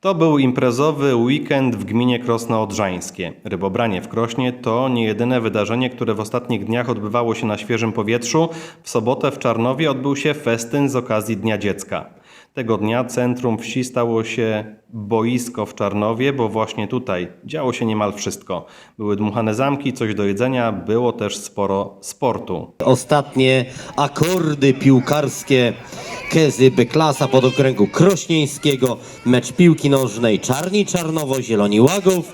To był imprezowy weekend w gminie Krosno Odrzańskie. Rybobranie w Krośnie to nie jedyne wydarzenie, które w ostatnich dniach odbywało się na świeżym powietrzu. W sobotę w Czarnowie odbył się festyn z okazji Dnia Dziecka. Tego dnia centrum wsi stało się boisko w Czarnowie, bo właśnie tutaj działo się niemal wszystko. Były dmuchane zamki, coś do jedzenia, było też sporo sportu. Ostatnie akordy piłkarskie Kezy B-klasa pod okręgu krośnieńskiego. Mecz piłki nożnej Czarni Czarnowo, Zieloni Łagów.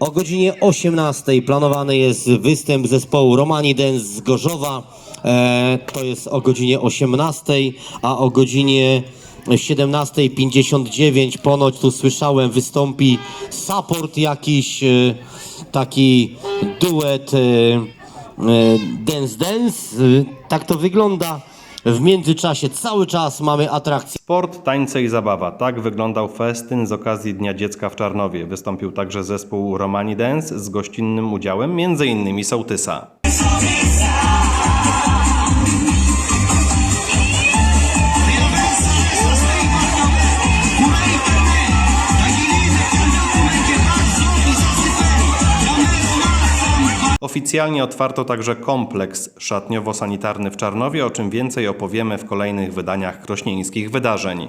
O godzinie 18 planowany jest występ zespołu Romani Dance z Gorzowa. E, to jest o godzinie 18, a o godzinie 17.59 ponoć tu słyszałem wystąpi support jakiś, e, taki duet e, Dance Dance. Tak to wygląda. W międzyczasie cały czas mamy atrakcje. Sport, tańce i zabawa. Tak wyglądał festyn z okazji Dnia Dziecka w Czarnowie. Wystąpił także zespół Romani Dance z gościnnym udziałem m.in. Sołtysa. Oficjalnie otwarto także kompleks szatniowo-sanitarny w Czarnowie, o czym więcej opowiemy w kolejnych wydaniach krośnieńskich wydarzeń.